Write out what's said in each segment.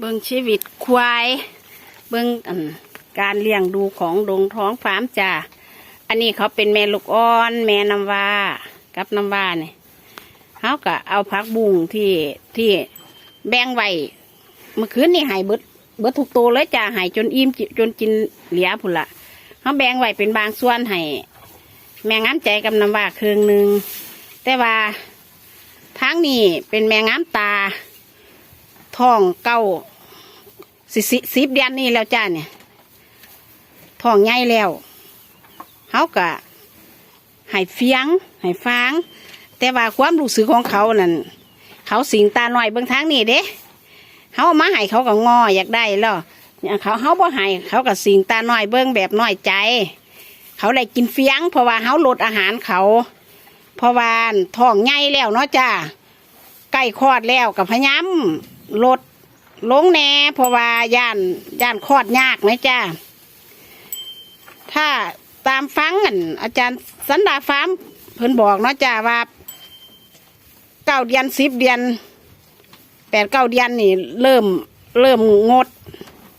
เบิ่งชีวิตควาย เบิ่งอันการเลี้ยงดูของดงท้องฟาร์มจ้าอันนี้เขาเป็นแม่ลูกอ่อน แม่น้ำว่ากับน้ำว่าเนี่ยเขาก็เอาพักบุ้งที่ที่แบ่งไว้เมื่อคืนนี่หายเบิดเบิดทุกตัวเลยจ้าหายจนอิ่มจนกินเหลียพุ่นละเขาแบ่งไว้เป็นบางส่วนให้แม่งามใจกับน้ำว่าเครื่องหนึ่งแต่ว่าทางนี้เป็นแม่งามตา ท้องเก้าสิสิสิบเดือนนี่แล้วจ้าเนี่ยท้องใหญ่แล้วเขากะให้เฟียงให้ฟาง แต่ว่าความรู้สึกของเขานั่นเขาสิงตาหน่อยเบื้องทางนี่เด้เขาเอามาให้เขาก็งออยากได้แล้วเนี่ยเขาเขาบ่ให้เขาก็สิงตาหน่อยเบื้องแบบน้อยใจ เขาได้กินเฟียง เพราะว่าเขาลดอาหารเขาเพราะว่าท้องใหญ่แล้วเนาะจ้าใกล้คลอดแล้วกับพยายาม ลดลงแน่เพราะว่าย่านย่านคลอดยากไหมจ้าถ้าตามฟังกันอาจารย์สันดาฟาร์มเพิ่นบอกเนาะจ้าว่าเก้าเดือนสิบเดือนแปดเก้าเดือนนี่ เริ่มเริ่มงด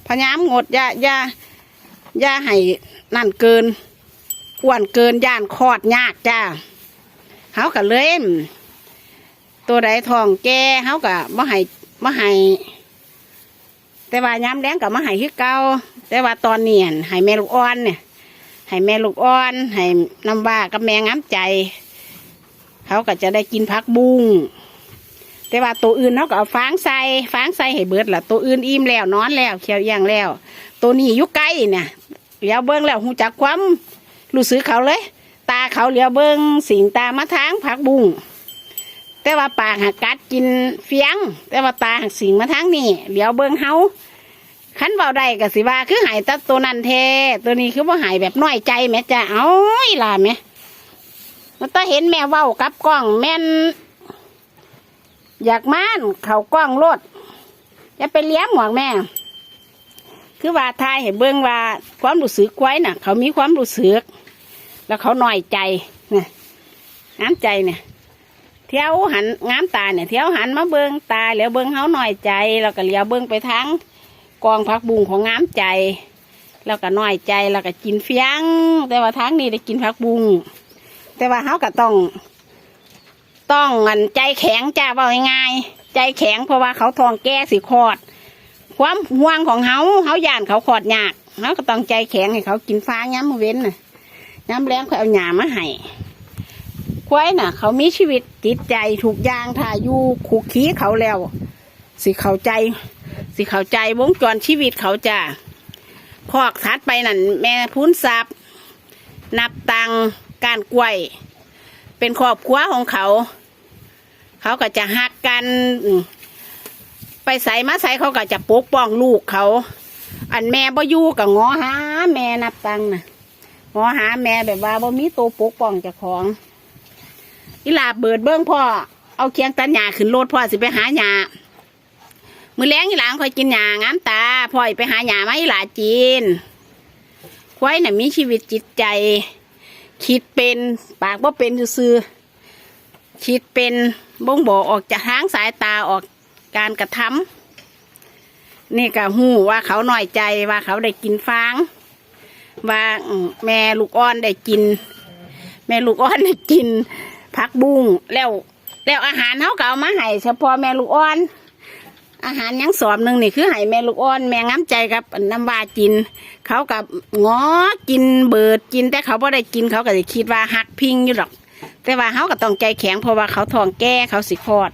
พยายามงดอย่าอย่าอย่าให้นั่นเกินอ้วนเกินย่านคลอดยากจ้าเขาก็เลยตัวใดทองแก่เขากะมาให้ มาให้แต่ว่าย้ำแดงกับมาให้คือเก่าแต่ว่าตอนเนี้หั่นให้แม่ลูกอ่อนเนี่ยให้แม่ลูกอ่อน ให้น้ำว่ากับแม่ง้ำใจ เขาก็จะได้กินพักบุ้งแต่ว่าตัวอื่นเขาก็เอาฟางใส่ฟางใส่ให้เบิดละตัวอื่นอิ่มแล้วนอนแล้วเขียวย่างแล้ว ตัวนี้ยุกใกล้เนี่ยเลี้ยวเบิ้งแล้วหูจักความรู้สึกเขาเลย ตาเขาเลี้ยวเบิ้งสิงตามาทางพักบุ้ง แต่ว่าปากหักกัดกินเฟียง แต่ว่าตาหักสิงมาทั้งนี่เดี๋ยวเบิ้งเฮาขันเบาได้ก็สิว่าคือหายตัตัวนั้นเทตัวนี้คือว่าหายแบบน้อยใจแม่จะเอาอีล่ะแม่มันต้องเห็นแม่เว้ากับกล้องแม่นอยากม่านเขากล้องรถอย่าไปเลี้ยงหมวกแม่ คือว่าทายเห็นเบิ้งว่าความรู้สึกไว้น่ะ เขามีความรู้สึก แล้วเขาน้อยใจเนี่ยน้ำใจเนี่ย เที่ยวหันงามตาเนี่ยเที่ยวหันมาเบิงตาแล้วเบิงเขาหน่อยใจ แล้วก็เลี้ยวเบิงไปทางกองพักบุ้งของงามใจ แล้วก็หน้อยใจแล้วก็กินเฟียง แต่ว่าทางนี้ได้กินพักบุ้งแต่ว่าเขาก็ต้อง ต้องอันใจแข็งจ้าว่าง่ายใจแข็งเพราะว่าเขาทองแก้สิคอด ความห่วงของเขาเขาย่านเขาคอดยากเขาก็ต้องใจแข็งให้เขากินฟ้าย้ำเว้นน่ะย้ำแรงเขาเอาหยามาให้ ควายน่ะ เขามีชีวิตจิตใจถูกยางถ้าอยู่คุกคีเขาแล้ว สิเข้าใจ สิเข้าใจวงจรชีวิตเขาจ้ะพอกทัดไปนั่นแม่พุ้นซับนับตังการกล้วย เป็นครอบครัวของเขา เขาก็จะหักกัน ไปใส่มาใส่เขาก็จะปกป้องลูกเขา อันแม่บ่อยู่กับงอหาแม่นับตังน่ะงอหาแม่แบบว่าบ่มีตัวปกป้องเจ้าของ อีหลาเบิดเบิ้งพ่อ เอาเคียงตันหญ้าขึ้นรถพ่อสิไปหาหญ้ามือแรงอีหลางคอยกินหญ้างามตาพ่อยไปหาหญ้ามาอีหลาจีน ควายน่ะมีชีวิตจิตใจ คิดเป็นปากว่เป็นซื่อคิดเป็นบ่งบอกออกจากทางสายตาออกการกระทำนี่ก็หูว่าเขาหน่อยใจว่าเขาได้กินฟาง ว่าแม่ลูกอ่อนได้กิน แม่ลูกอ่อนได้กิน ผักบุ้งแล้วแล้วอาหารเขาก็เอามาให้เฉพาะแม่ลูกอ่อน อาหารยังสอบหนึ่งนี่คือให้แม่ลูกอ่อน แม่ง้ำใจกับน้ำวากิน เขากับงอกินเบิดกิน แต่เขาไ่ได้กินเขาก็จะคิดว่าหักพิงอยู่หรอก แต่ว่าเขาก็ต้องใจแข็งเพราะว่าเขาท้องแก่เขาสิคลอด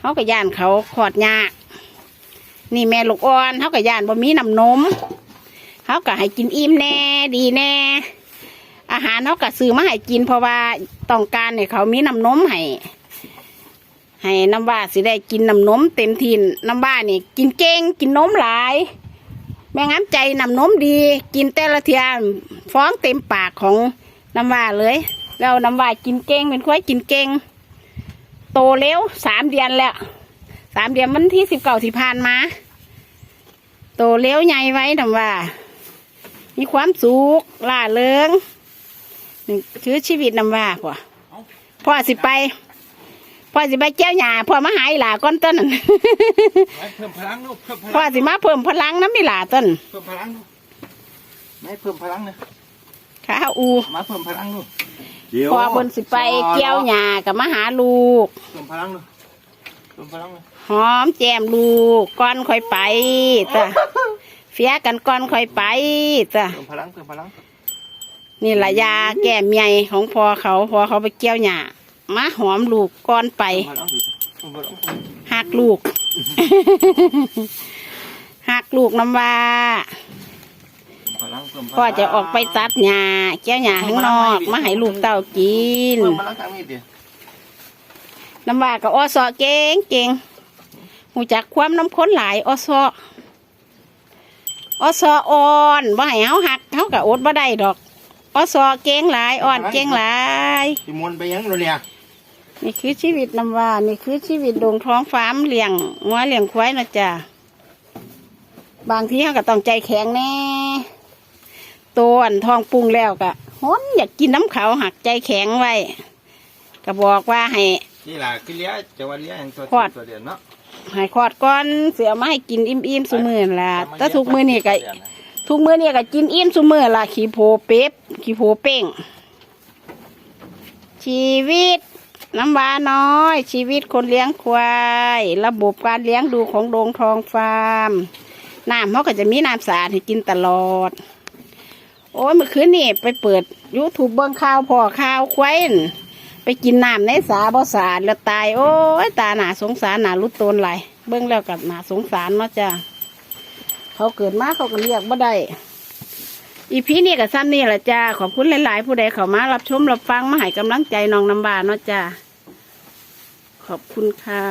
เขาก็ย่านเขาคลอดยากนี่แม่ลูกอ่อนเขาก็ย่านบ่มีน้ำนมเขาก็ให้กินอิ่มแน่ดีแน่ อาหารเขาก็ซื้อมาให้กิน เพราะว่าต้องการเนี่ยเขามีน้ำนมให้ให้น้ำว่าสิได้กินน้ำนมเต็มทีน้ำว่านี่กินเก่งกินนมหลาย แม่ง้ำใจน้ำนมดี กินแต่ละเทียมฟ้องเต็มปากของน้ำว่าเลย แล้วน้ำว่ากินเก่งเป็นควายกินเก่งโตเร็วสามเดือนแล้วสามเดือนวันที่สิบเก้าที่ผ่านมา โตเร็วใหญ่ไว้น้ำว่า มีความสุขล่าเริง คือชีวิตนำว่าพ่อพ่อสิไป พ่อพ่อสิไปเจ้าหญ้าพ่อมาหาอีหลาก่อนต้นนั่นไปเพิ่มพลังลูกเพิ่มพพ่อลังสิมาเพิ่มพลังน้ำอีหลาต้นเพิ่มพลังลูกไม่เพิ่มพลังนะขาอูมาเพิ่มพลังลูกพ่อเพิ่นสิไปเกี่ยวหญ้ากับมาหาลูกเพิ่มพลังลูกเพิ่มพลังลูกหอมแจมลูกก่อนค่อยไปจ้ะเฟียกันก่อนค่อยไปจ้ะเพิ่มพลังเพิ่มพลัง นี่ละยาแก้เมียของพอเขาพอเขาไปเกี่ยวหญ้ามาหอมลูกก่อนไปหักลูกหักลูกน้ำว่าพ่อจะออกไปตัดหญ้าเกี่ยวหญ้าข้างนอกมาให้ลูกเต้ากินน้ำว่ากับอสอเก่งเก่งหูจักความน้ำข้นหลายอสออสออ่อนบ่าให้เฮาหักเฮากับอดบ่ได้ดอก อสอเก่งหลายอ่อนเก่งหลายที่มวนไปยังเลยเนี่ยนี่คือชีวิตน้ำว่านี่คือชีวิตดงท้องฟาร์มเลี้ยงงัวเลี้ยงควายนะจ๊ะบางทีเฮาก็ต้องใจแข็งแน่ตัวอันทองปรุงแล้วก็หนอยากกินน้ำเขาหักใจแข็งไว้ก็บอกว่าให้นี่ล่ะคือเลี้ยจะว่าเลี้ยอย่างตัวขวดตัวเดียวเนาะให้ขอดก่อนเสือมาให้กินอิ่มๆสุมือนั่นล่ะแต่ทุกมือนี่ก็ ทุกมือนี่ก็กินอิ่มสุมือล่ะขี้โพเป๊บขี้โพเป้ง ชีวิตน้ำหวานน้อย ชีวิตคนเลี้ยงควาย ระบบการเลี้ยงดูของโดงทองฟาร์มน้ำเขาก็จะมีน้ำสะอาดให้กินตลอด โอ้ยเมื่อคืนนี่ไปเปิดยูทูบเบิ้งข่าวพ่อข่าวควายนั่นไปกินน้ำในสาบ่สะอาดแล้วตาย โอ้ยตาหนาสงสารหนารุดโตนไหลเบิ้งแล้วกับหนาสงสารเนาะจ้ะ เขาเกิดมาเขาก็เรียกบ่ได้อีพีนี่กับซ้ำนี่แหละจ้าขอบคุณหลาย ๆ ผู้ใดเข้ามารับชมรับฟังมาให้กำลังใจน้องน้ำบานเนาะจ้าขอบคุณค่ะ